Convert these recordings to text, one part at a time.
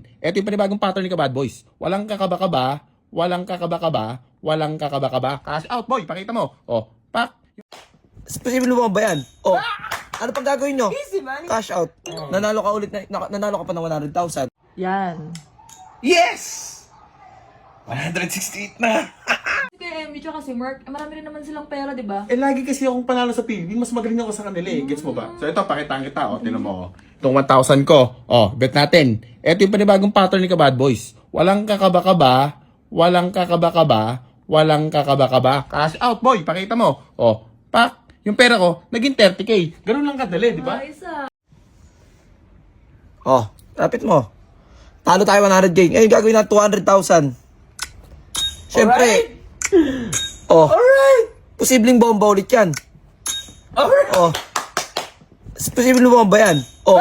Ito yung panibagong pattern ni Kabad Boys. Walang kakaba-kaba, walang kakaba-kaba, walang kakaba-kaba. Cash out, boy. Pakita mo. Oh, pak. Posible mo ba yan? Oh, ano pang gagawin nyo? Easy money. Cash out. Nanalo ka ulit, na, na- nanalo ka pa ng 100,000. Yan. Yes! 168 na. Kaya MJ kasi Mark, marami rin naman silang pera, di ba? Eh, lagi kasi akong panalo sa PBB. Mas magaling ako sa kanila eh. Gets mo ba? So, ito, pakitaan kita. O, tinan mo. oh. Itong 1,000 ko. O, bet natin. Ito yung panibagong pattern ni Kabad Boys. Walang kakaba-kaba, walang kakaba-kaba, walang kakaba-kaba. Cash out, boy. Pakita mo. O, pak. Yung pera ko, naging 30k. Ganun lang kadali, di ba? Ah, isa. Oh, lapit mo. Talo tayo 100k. Ngayon gagawin natin 200,000. Siyempre. Oh. Alright. Posibleng bomba ulit yan. Alright. Oh. Posible mo ba yan? Oh.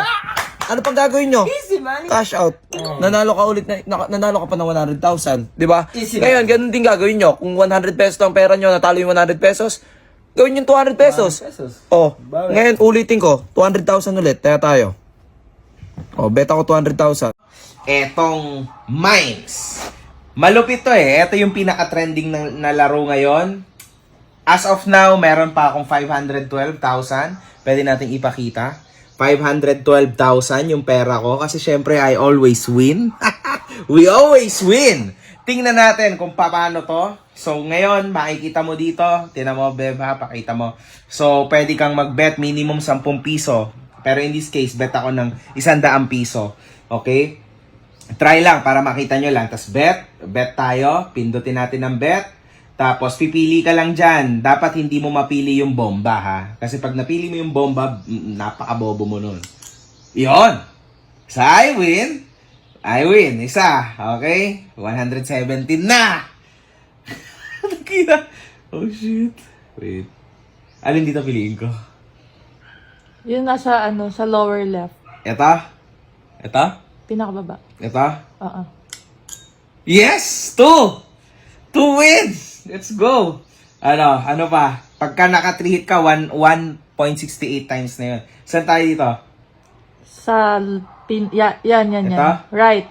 Ano pang gagawin nyo? Easy money. Cash out. Nanalo ka ulit, na, na- nanalo ka pa ng 100,000. Di ba? Easy Ngayon, ganun din gagawin nyo. Kung 100 pesos ang pera nyo, natalo yung 100 pesos, gawin yung 200 pesos. pesos. Oh, Bawi. ngayon ulitin ko, 200,000 ulit. Taya tayo. Oh, bet ako 200,000. etong Mines. Malupit to eh. Ito yung pinaka-trending na, na laro ngayon. As of now, meron pa akong 512,000. Pwede nating ipakita. 512,000 yung pera ko. Kasi syempre, I always win. We always win! Tingnan natin kung paano to. So, ngayon, makikita mo dito. Tinan mo, Beb, ha? Pakita mo. So, pwede kang mag-bet minimum 10 piso. Pero in this case, bet ako ng 100 piso. Okay? Try lang para makita nyo lang. Tapos bet, bet tayo. Pindutin natin ang bet. Tapos pipili ka lang dyan. Dapat hindi mo mapili yung bomba ha. Kasi pag napili mo yung bomba, mm, napakabobo mo nun. Yon. Sa I win, I win. Isa. Okay? 117 na. Nakita. Oh shit. Wait. Alin dito piliin ko? Yun nasa, ano, sa lower left. Ito? Ito? Pinakababa. Ito? Oo. Yes! Two! Two wins! Let's go! Ano, ano pa? Pagka naka 3 hit ka, one- 1.68 times na yun. Saan tayo dito? Sa, pin, ya, yan, yan, yan. Ito? Right.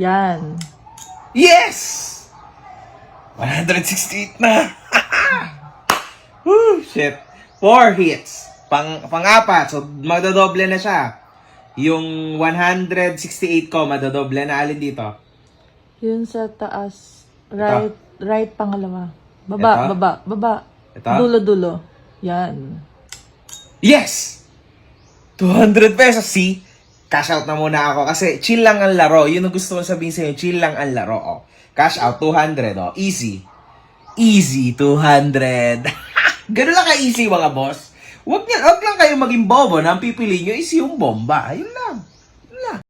Yan. Yes! 168 na! Woo! Shit. Four hits. Pang, pang-apat. So, magdodoble na siya. Yung 168 ko, madodoble na alin dito. Yun sa taas. Right, right pangalawa. Baba, Ito? baba, baba. Ito? Dulo, dulo. Yan. Yes! 200 pesos. See? Cash out na muna ako kasi chill lang ang laro. Yun ang gusto ko sabihin sa inyo. Chill lang ang laro. Oh. Cash out 200. Oh. Easy. Easy 200. Ganun lang ka-easy mga boss. Wag, niya, wag lang kayo maging bobo na ang pipili nyo is yung bomba. Yun lang.